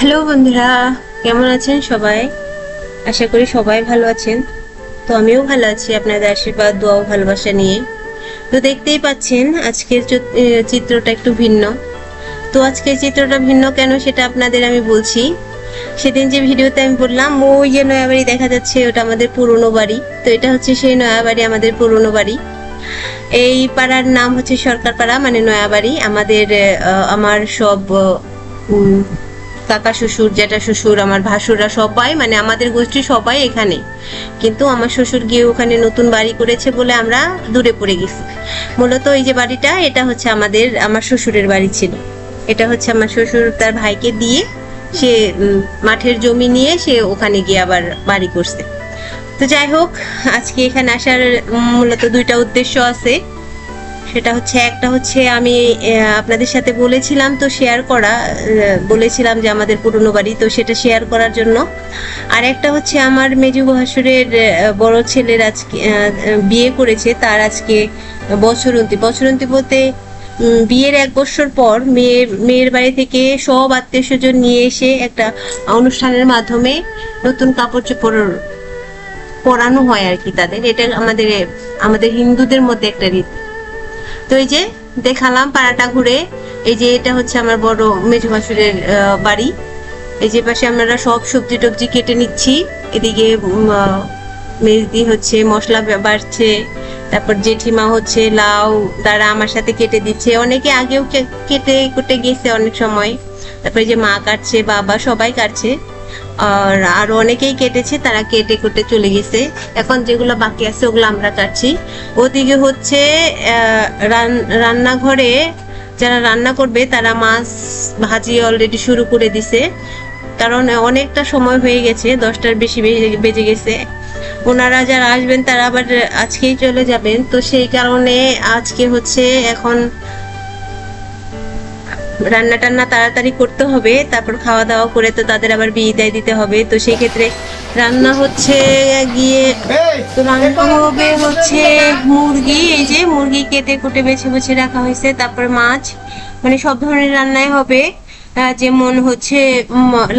Hello বন্ধুরা, কেমন আছেন সবাই? আশা করি সবাই ভালো আছেন। তো আমিও ভালো আছি, আপনাদের আশীর্বাদ দোয়া ভালোবাসা নিয়ে। তো দেখতেই পাচ্ছেন, আজকের চিত্রটা একটু ভিন্ন। তো আজকের চিত্রটা ভিন্ন কেন সেটা আপনাদের আমি বলছি। সেদিন যে ভিডিওতে আমি বললাম ওই যে নয়া বাড়ি দেখা যাচ্ছে, ওটা আমাদের পুরনো বাড়ি। তো এটা হচ্ছে সেই নয়া বাড়ি আমাদের পুরনো বাড়ি। এই পাড়ার নাম হচ্ছে সরকার পাড়া মানে নয়াবাড়ি। আমাদের আমার সব কাকা শ্বশুর, জ্যাঠা শ্বশুর, আমার ভাসুররা সবাই মানে আমাদের গোষ্ঠী সবাই এখানে। কিন্তু আমার শ্বশুর গিয়ে ওখানে নতুন বাড়ি করেছে বলে আমরা দূরে পড়ে গেছি। মূলত এই যে বাড়িটা, এটা হচ্ছে আমাদের, আমার শ্বশুরের বাড়ি ছিল। এটা হচ্ছে আমার শ্বশুর তার ভাইকে দিয়ে সে মাঠের জমি নিয়ে সে ওখানে গিয়ে আবার বাড়ি করছে। তো যাই হোক, আজকে এখানে আসার মূলত দুইটা উদ্দেশ্য আছে। সেটা হচ্ছে একটা হচ্ছে আমি আপনাদের সাথে বলেছিলাম তো শেয়ার করা বলেছিলাম যে আমাদের পুরনো বাড়ি, তো সেটা শেয়ার করার জন্য। আর একটা হচ্ছে আমার মেজু ভাসুরের বড় ছেলের আজকে বিয়ে করেছে, তার আজকে বছরন্তি। বছরন্তি বলতে বিয়ের এক বছর পর মেয়ের মেয়ের বাড়ি থেকে সব আত্মীয় স্বজন নিয়ে এসে একটা অনুষ্ঠানের মাধ্যমে নতুন কাপড় চোপড় পরানো হয় আর কি তাদের। এটা আমাদের আমাদের হিন্দুদের মধ্যে একটা রীতি। তো এই যে দেখালাম পাড়াটা ঘুরে এই যে এটা হচ্ছে আমার বড় মেজু ভাসুরের আহ, বাড়ি। এই যে পাশে আমরা সব সবজি টবজি কেটে নিচ্ছি। এদিকে মেজদি হচ্ছে মশলা বাড়ছে তারপর জেঠিমা হচ্ছে লাউ তারা আমার সাথে কেটে দিচ্ছে। অনেকে আগেও কেটে কুটে গেছে অনেক সময়। তারপরে যে মা কাটছে বাবা সবাই কাটছে। আর আরও অনেকেই কেটেছে, তারা কেটে কুটে চলে গেছে। এখন যেগুলো বাকি আছে, ওগুলো আমরা কাটছি। ওদিকে হচ্ছে রান্নাঘরে যারা রান্না করবে, তারা মাছ ভাজি অলরেডি শুরু করে দিছে। কারণ অনেকটা সময় হয়ে গেছে, দশটার বেশি বেজে গেছে। ওনারা যারা আসবেন, তারা আবার আজকেই চলে যাবেন। তো সেই কারণে আজকে হচ্ছে এখন রান্না টান্না তাড়াতাড়ি করতে হবে তারপর খাওয়া দাওয়া করে তো তাদের আবার বিদায় দিতে হবে। তো সেই ক্ষেত্রে রান্না হচ্ছে গিয়ে তো রান্না হবে হচ্ছে মুরগি এই যে মুরগি কেটে কুটে বেছে বেছে রাখা হয়েছে তারপর মাছ মানে সব ধরনের রান্নাই হবে। যেমন হচ্ছে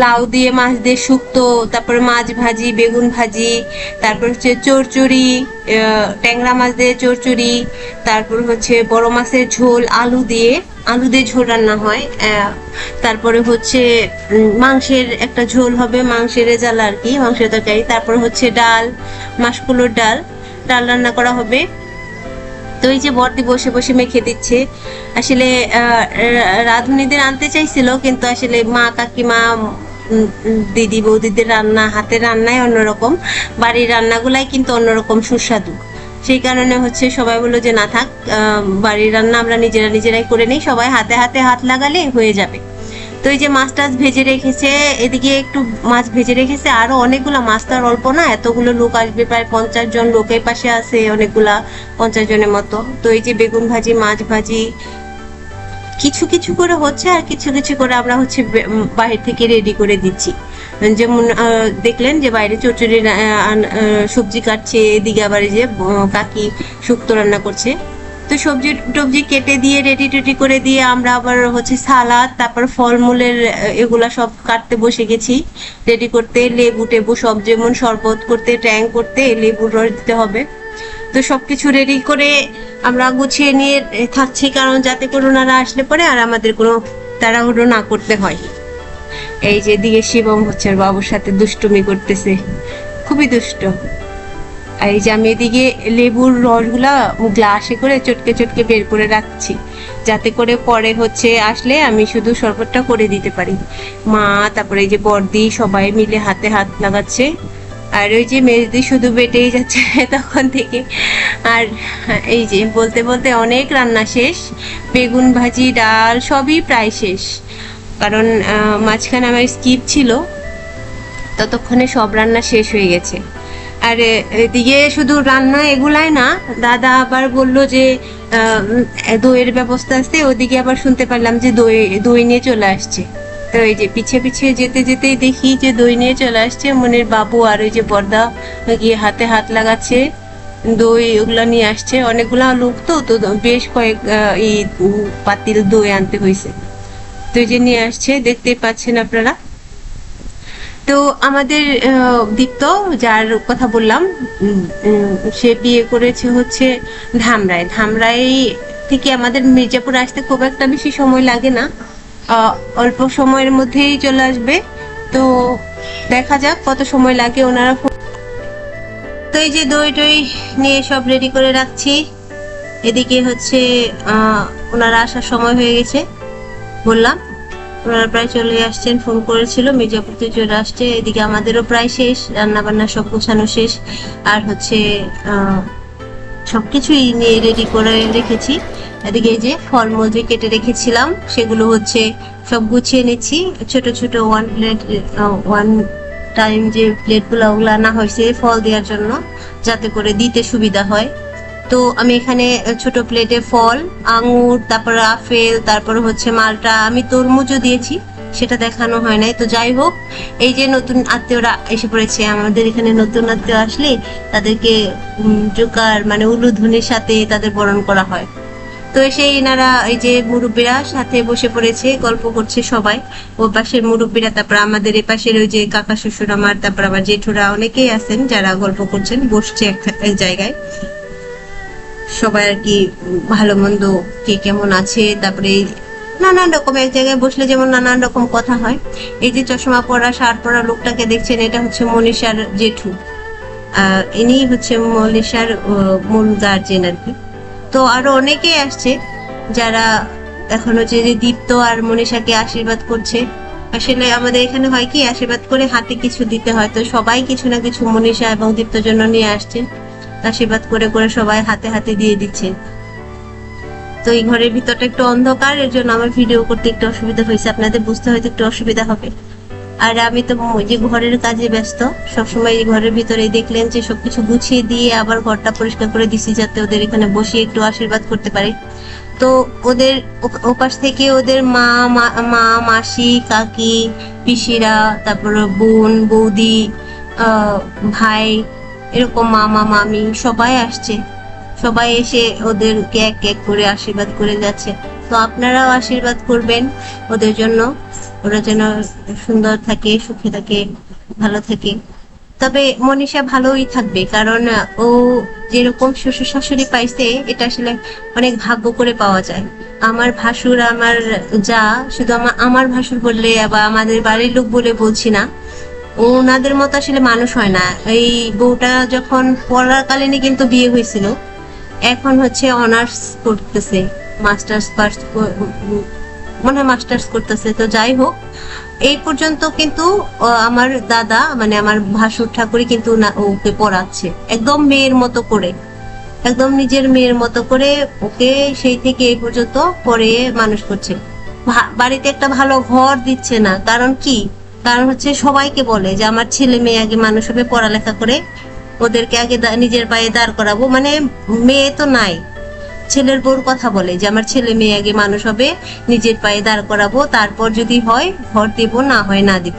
লাউ দিয়ে মাছ দিয়ে শুক্তো তারপরে মাছ ভাজি বেগুন ভাজি তারপর হচ্ছে চরচুরি ট্যাংরা মাছ দিয়ে চরচুরি তারপর হচ্ছে বড় মাছের ঝোল আলু দিয়ে আলু দিয়ে ঝোল রান্না হয় তারপরে হচ্ছে মাংসের একটা ঝোল হবে, মাংসের রেজালা আর কি, মাংসের তরকারি। তারপর হচ্ছে ডাল মাসকুলোর ডাল ডাল রান্না করা হবে। তো এই যে বর্দি বসে বসে মেখে দিচ্ছে। আসলে রাঁধুনিদের আনতে চাইছিল, কিন্তু আসলে মা, কাকিমা দিদি, বৌদিদের রান্না, হাতের রান্নাই অন্যরকম। বাড়ির রান্নাগুলাই কিন্তু অন্যরকম সুস্বাদু। সেই কারণে হচ্ছে সবাই বলল যে, না থাক বাড়ির রান্না আমরা নিজেরা নিজেরাই করে নিই, সবাই হাতে হাতে হাত লাগালে হয়ে যাবে। তো এই যে মাছ টাছ ভেজে রেখেছে, এদিকে একটু মাছ ভেজে রেখেছে, আরও অনেকগুলো মাছ তো আর অল্প না, এতগুলো লোক আসবে, প্রায় পঞ্চাশ জন লোকের পাশে আছে, অনেকগুলা পঞ্চাশ জনের মতো। তো এই যে বেগুন ভাজি, মাছ ভাজি, কিছু কিছু করে হচ্ছে আর কিছু কিছু করে আমরা হচ্ছে বাহির থেকে রেডি করে দিচ্ছি। যেমন দেখলেন যে বাইরে চচড়ি সবজি কাটছে, এদিকে আবার যে কাকি শুক্তো রান্না করছে। তো সবজি টবজি কেটে দিয়ে রেডি টেডি করে দিয়ে আমরা আবার হচ্ছে সালাদ, তারপর ফলমূলের এগুলা সব কাটতে বসে গেছি। রেডি করতে লেবু টেবু সব যেমন শরবত করতে, ট্যাং করতে লেবুর রস দিতে হবে। তো সবকিছু রেডি করে আমরা গুছিয়ে নিয়ে থাকছি, কারণ যাতে করে ওনারা আসলে পরে আর আমাদের কোনো তাড়াহুড়ো না করতে হয়। এই যে দিকে শিবম হচ্ছে বাবুর সাথে দুষ্টুমি করতেছে। খুবই দুষ্ট। এই যে আমি এদিকে লেবুর রসগুলা গ্লাসে করে চটকে চটকে বের করে রাখছি। যাতে করে পরে হচ্ছে আসলে আমি শুধু শরবতটা করে দিতে পারি। মা, তারপরে এই যে বর্দি সবাই মিলে হাতে হাত লাগাচ্ছে। আর ওই যে মেজদি শুধু বেটেই যাচ্ছে তখন থেকে। আর এই যে বলতে বলতে অনেক রান্না শেষ। বেগুন ভাজি, ডাল সবই প্রায় শেষ। কারণ মাঝখানে আমার স্কিপ ছিল, ততক্ষণে সব রান্না শেষ হয়ে গেছে। আর এদিকে শুধু রান্না এগুলাই না, দাদা আবার বলল যে দইয়ের ব্যবস্থা আছে, ওদিকে আবার শুনতে পারলাম যে দই দই নিয়ে চলে আসছে। তো এই যে পিছে পিছে যেতে যেতেই দেখি যে দই নিয়ে চলে আসছে, মনের বাবু আর ওই যে বর্দা গিয়ে হাতে হাত লাগাচ্ছে। দই ওগুলা নিয়ে আসছে, অনেকগুলা লোক তো তো বেশ কয়েক এই পাতিল দই আনতে হয়েছে যে নিয়ে আসছে দেখতে পাচ্ছেন আপনারা। তো আমাদের দীপ্ত, যার কথা বললাম সে বিয়ে করেছে হচ্ছে ধামরাই। ধামরাই থেকে আমাদের মির্জাপুর আসতে খুব একটা বেশি সময় লাগে না। অল্প সময়ের মধ্যেই চলে আসবে। তো দেখা যাক কত সময় লাগে ওনারা তো এই যে দই টই নিয়ে সব রেডি করে রাখছি। এদিকে হচ্ছে ওনারা আসার সময় হয়ে গেছে। বললাম। ওনারা প্রায় চলে আসছেন, ফোন করেছিল মির্জাপুর থেকে চলে আসছে। এদিকে আমাদেরও প্রায় শেষ রান্না বান্না সব গোছানো শেষ। আর হচ্ছে সবকিছুই নিয়ে রেডি করে রেখেছি। এদিকে যে ফলমূল যে কেটে রেখেছিলাম, সেগুলো হচ্ছে সব গুছিয়ে নিচ্ছি। ছোট ছোট ওয়ান প্লেট ওয়ান টাইম যে প্লেটগুলো ওগুলো আনা হয়েছে, ফল দেওয়ার জন্য, যাতে করে দিতে সুবিধা হয়। তো আমি এখানে ছোট প্লেটে ফল, আঙুর, তারপর আপেল, তারপর হচ্ছে মালটা আমি তরমুজও দিয়েছি, সেটা দেখানো হয় নাই। তো যাই হোক, এই যে নতুন আত্মীয়রা এসে পড়েছে, আমাদের এখানে নতুন আত্মীয় আসলে তাদেরকে জোকার মানে উলুধ্বনির সাথে তাদের বরণ করা হয়। তো এসে এনারা, এই যে মুরব্বীরা সাথে বসে পড়েছে, গল্প করছে সবাই। ও পাশের মুরব্বীরা, তারপর আমাদের এ পাশের ওই যে কাকা, শ্বশুর আমার, তারপর আমার জেঠুরা অনেকেই আছেন যারা গল্প করছেন, বসছে এক জায়গায়। সবাই আর কি ভালো মন্দ কে কেমন আছে, তারপরে নানান রকম এক জায়গায় বসলে যেমন নানান রকম কথা হয়। এই যে চশমা পরা, শার্ট পরা লোকটাকে দেখছেন, এটা হচ্ছে মনীষার জেঠু। ইনি হচ্ছে মনীষার মূল গার্জেন আর কি। তো আরও অনেকেই আসছে যারা এখন হচ্ছে যে দীপ্ত আর মনীষাকে আশীর্বাদ করছে। আসলে আমাদের এখানে হয় কি, আশীর্বাদ করে হাতে কিছু দিতে হয়। তো সবাই কিছু না কিছু মনীষা এবং দীপ্তর জন্য নিয়ে আসছে। আশীর্বাদ করে করে সবাই হাতে হাতে দিয়ে দিচ্ছে। তো এই ঘরের ভিতরটা একটু অন্ধকার, এর জন্য আমার ভিডিও করতে একটু অসুবিধা হয়েছে। আপনাদের বুঝতে হয়তো একটু অসুবিধা হবে। আর আমি তো যে ঘরের কাজে ব্যস্ত, সবসময় এই ঘরের ভিতরে দেখলেন যে সবকিছু গুছিয়ে দিয়ে আবার ঘরটা পরিষ্কার করে দিছি যাতে ওদের এখানে বসিয়ে একটু আশীর্বাদ করতে পারে। তো ওদের ওপাশ থেকে ওদের মা, মা- মা, মাসি, কাকি, পিসিরা, তারপর বোন, বৌদি ভাই এরকম মামা, মামি সবাই আসছে। সবাই এসে ওদেরকে এক এক করে আশীর্বাদ করে যাচ্ছে। তো আপনারাও আশীর্বাদ করবেন ওদের জন্য। ওরা যেন সুন্দর থাকে, সুখে থাকে, ভালো থাকে। তবে মনীষা ভালোই থাকবে, কারণ ও যেরকম শ্বশুর শাশুড়ি পাইছে, এটা আসলে অনেক ভাগ্য করে পাওয়া যায়। আমার ভাসুর, আমার যা, শুধু আমার আমার ভাসুর বললে বা আমাদের বাড়ির লোক বলে বলছি না। ওনাদের মতো আসলে মানুষ হয় না। এই বউটা যখন পড়াকালীনই কিন্তু বিয়ে হয়েছিল, এখন হচ্ছে অনার্স করতেছে, মাস্টার্স পাস মনে হয় মাস্টার্স করতেছে। তো যাই হোক, এই পর্যন্ত কিন্তু আমার দাদা মানে আমার ভাসুর ঠাকুরই কিন্তু ওকে পড়াচ্ছে, একদম মেয়ের মতো করে। একদম নিজের মেয়ের মতো করে ওকে সেই থেকে এই পর্যন্ত পড়ে মানুষ করছে। বাড়িতে একটা ভালো ঘর দিচ্ছে না। কারণ কি? কারণ হচ্ছে সবাইকে বলে যে আমার ছেলে মেয়ে আগে মানুষ হবে, পড়ালেখা করে ওদেরকে আগে নিজের পায়ে দাঁড় করাবো। মানে মেয়ে তো নাই। ছেলের বউর কথা বলে যে আমার ছেলে মেয়ে আগে মানুষ হবে, নিজের পায়ে দাঁড় করাবো, তারপর যদি হয় ঘর দিব, না হয়, না দিব।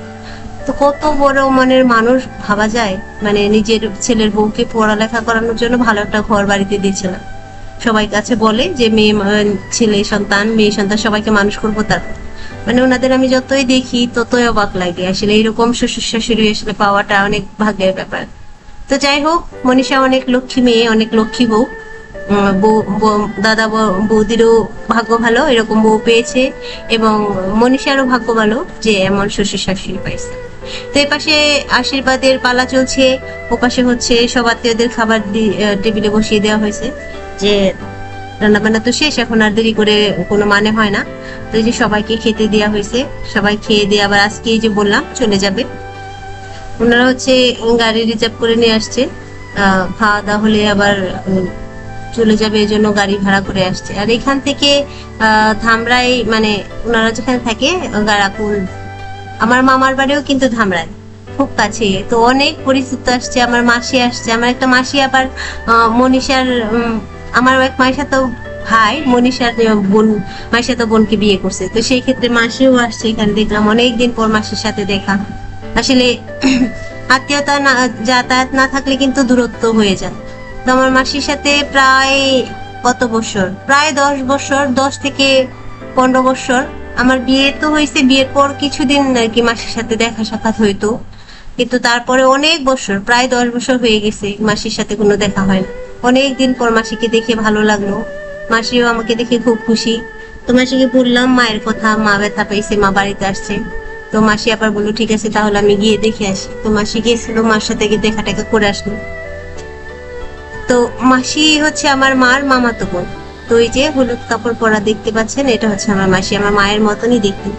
তো কত বড় মনের মানুষ ভাবা যায়। মানে নিজের ছেলের বউকে পড়ালেখা করানোর জন্য ভালো একটা ঘর বাড়িতে দিয়েছিলাম। সবাই কাছে বলে যে মেয়ে, ছেলে, সন্তান, মেয়ে, সন্তান, সবাইকে মানুষ করব তারপর। মানে ওনাদের আমি যতই দেখি, ততই অবাক লাগে। আসলে এরকম শ্বশুর শাশুড়ি আসলে পাওয়াটা অনেক ভাগ্যের ব্যাপার। তো যাই হোক, মনীষা অনেক লক্ষ্মী মেয়ে, অনেক লক্ষ্মী বউ। দাদা বৌদিরও ভাগ্য ভালো, এরকম বউ পেয়েছে। এবং মনীষারও ভাগ্য ভালো যে এমন শ্বশুর শাশুড়ি পাইছে। তো এই পাশে আশীর্বাদের পালা চলছে। ও পাশে হচ্ছে সব আত্মীয়দের খাবার টেবিলে বসিয়ে দেওয়া হয়েছে যে রান্না বান্না তো শেষ, এখন আর দেরি করে কোনো মানে হয় না। তো এই যে সবাইকে খেতে দেওয়া হয়েছে, সবাই খেয়ে দিয়ে আবার আজকে যে বললাম, চলে যাবে। ওনারা হচ্ছে গাড়ি রিজার্ভ করে নিয়ে আসছে। খাওয়া দাওয়া হলে আবার চলে যাবে, এই জন্য গাড়ি ভাড়া করে আসছে। আর এখান থেকে ধামরাই মানে ওনারা যেখানে থাকে, গারাকুল, আমার মামার বাড়িও কিন্তু ধামরাই, খুব কাছে। তো অনেক পরিচিত আসছে, আমার মাসি আসছে। আমার একটা মাসি আবার মনীষার আমার এক মাসা তো ভাই, মনীষার বোন মাসা তো বোনকে বিয়ে করছে। তো সেই ক্ষেত্রে মাসিও আসছে এখানে, দেখলাম অনেকদিন পর মাসির সাথে দেখা। আসলে আত্মীয়তা না, যাতায়াত না থাকলে কিন্তু দূরত্ব হয়ে যায়। তো আমার মাসির সাথে প্রায় কত বছর? প্রায় দশ বছর, দশ থেকে পনেরো বছর। আমার বিয়ে তো হয়েছে, বিয়ের পর কিছুদিন আর কি মাসির সাথে দেখা সাক্ষাৎ হইতো। কিন্তু তারপরে অনেক বছর, প্রায় দশ বছর হয়ে গেছে মাসির সাথে কোনো দেখা হয় না। অনেক দিন পর মাসিকে দেখে ভালো লাগল। মাসিও আমাকে দেখে খুব খুশি। তো মাসিকে বললাম, মায়ের কথা, মা ব্যথা পেয়েছে, মা বাড়িতে আসছে। তো মাসি আবার বলল, ঠিক আছে, তাহলে আমি গিয়ে দেখে আসি। তো মাসি গিয়েছিল, মার সাথে গিয়ে দেখা টেকা করে আসলো। তো মাসি হচ্ছে আমার মার মামাতো বোন। তো এই যে হলুদ কাপড় পরা দেখতে পাচ্ছেন, এটা হচ্ছে আমার মাসি। আমার মায়ের মতনই দেখতে।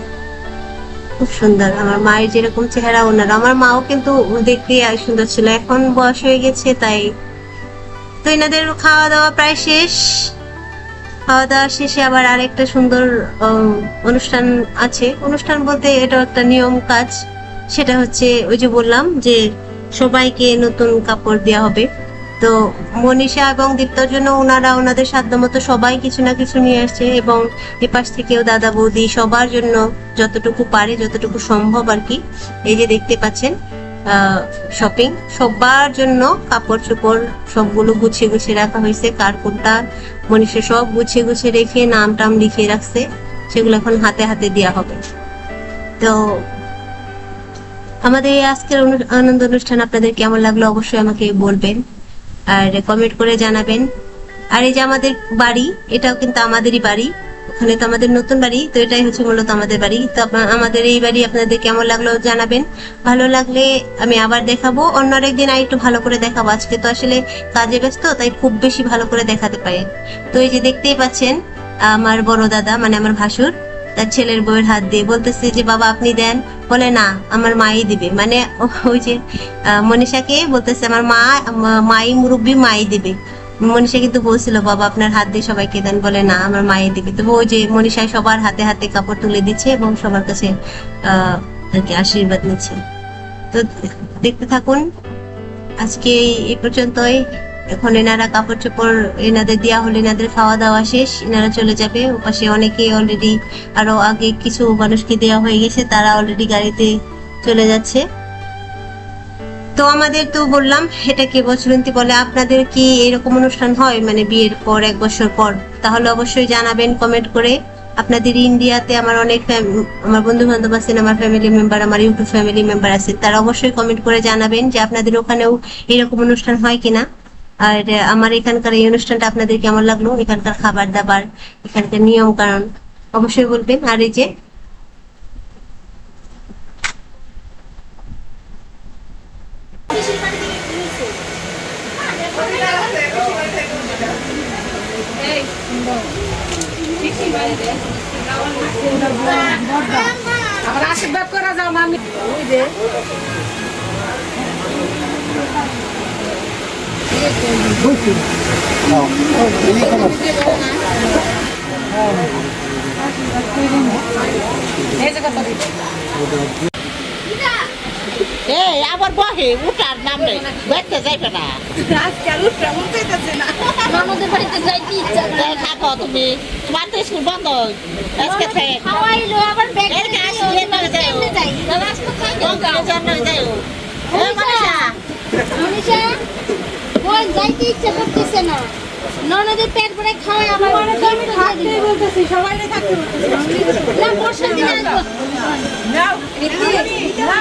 খুব সুন্দর। আমার মায়ের যেরকম চেহারা ওনার আমার মাও কিন্তু দেখতে সুন্দর ছিল। এখন বয়স হয়ে গেছে, তাই তো এনাদের খাওয়া দাওয়া প্রায় শেষ? খাওয়া দাওয়া শেষে আবার আরেকটা সুন্দর অনুষ্ঠান আছে। অনুষ্ঠান বলতে এটা একটা নিয়ম কাজ। সেটা হচ্ছে ওই যে বললাম যে সবাইকে নতুন কাপড় দেওয়া হবে। তো মনীষা এবং দীপ্তর জন্য ওনারা ওনাদের সাধ্য মতো সবাই কিছু না কিছু নিয়ে আসছে এবং এপাশ থেকেও দাদা বৌদি সবার জন্য যতটুকু পারে, যতটুকু সম্ভব আর কি। এই যে দেখতে পাচ্ছেন শপিং সবার জন্য কাপড় চোপড় সবগুলো গুছিয়ে গুছিয়ে রাখা হয়েছে। কার কোনটা, মনীষা সব গুছিয়ে গুছিয়ে রেখে নাম টাম লিখিয়ে রাখছে। সেগুলো এখন হাতে হাতে দেওয়া হবে। তো আমাদের এই আজকের আনন্দ অনুষ্ঠান আপনাদের কেমন লাগল অবশ্যই আমাকে বলবেন। আর কমেন্ট করে জানাবেন। আর এই যে আমাদের বাড়ি, এটাও কিন্তু আমাদেরই বাড়ি। ওখানে তো আমাদের নতুন বাড়ি, তো এটাই হচ্ছে মূলত আমাদের বাড়ি। তো আমাদের এই বাড়ি আপনাদের কেমন লাগল জানাবেন। ভালো লাগলে আমি আবার দেখাবো। অন্য একদিন আর একটু ভালো করে দেখাবো। আজকে তো আসলে কাজে ব্যস্ত, তাই খুব বেশি ভালো করে দেখাতে পারি তো এই যে দেখতেই পাচ্ছেন, আমার বড় দাদা মানে আমার ভাসুর, তার ছেলের বউয়ের হাত দিয়ে বলতেছে যে, বাবা, আপনি দেন। বলে, না, আমার মাই দিবে। মানে ওই যে মনীষাকে বলতেছে, আমার মা- মাই মুরব্বী মাই দিবে। মনীষা কিন্তু বলছিল, বাবা, আপনার হাত দিয়ে সবাইকে দেন। বলে, না, আমার মাই দিবে। তো ওই যে মনীষায় সবার হাতে হাতে কাপড় তুলে দিচ্ছে এবং সবার কাছে, আহ আশীর্বাদ নিচ্ছে। তো দেখতে থাকুন, আজকে এই পর্যন্তই। এখন এনারা কাপড় চোপড় এনাদের দেওয়া হলে, এনাদের খাওয়া দাওয়া শেষ। এনারা চলে যাবে। ওপাশে অনেকে অলরেডি আরও আগে কিছু মানুষকে দেওয়া হয়ে গেছে, তারা অলরেডি গাড়িতে চলে যাচ্ছে। তো আমাদের তো বললাম, এটা কি বছরন্তী বলে? আপনাদের কি এরকম অনুষ্ঠান হয়? মানে বিয়ের পর, এক বছর পর? তাহলে অবশ্যই জানাবেন কমেন্ট করে। আপনাদের ইন্ডিয়াতে আমার অনেক আমার বন্ধু বান্ধব আছেন, আমার ফ্যামিলি মেম্বার আমার ইউটিউব ফ্যামিলি মেম্বার আছে তারা অবশ্যই কমেন্ট করে জানাবেন যে আপনাদের ওখানেও এরকম অনুষ্ঠান হয় কিনা। আর আমার এখানকার এই অনুষ্ঠানটা আপনাদের কেমন লাগল? এখানকার খাবার দাবার, এখানকার নিয়ম কারণ অবশ্যই বলবেন। আর এই যে আমার আশীর্বাদ করা যাও মামি। ওই যে। এই জায়গা এই আবার বহে উঠার নাম নেই দেখতে যাইবে না আমাদের বাড়িতে যাইতে ইচ্ছা থাকো তুমি তোমার তো স্কুল বন্ধ আজকে থেকে খাওয়াইলো আবার ব্যাগ এর কাজ নিয়ে না যাই দাদা কোথায় বন্ধের জন্য যাও মনীষা মনীষা ওই যাইতে ইচ্ছা করতেছে না ননদের পেট ভরে খাওয়াই আমার থাকতেই বলতেছি সবাই থাকতে বলতেছি না বর্ষার দিনে আসব আমার মা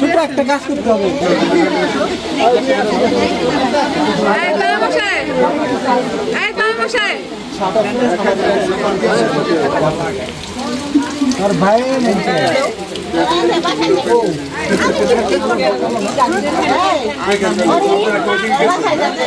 ছোট একটা কাজ করতে হবে আর ভাই বলছে বাসায় যাবে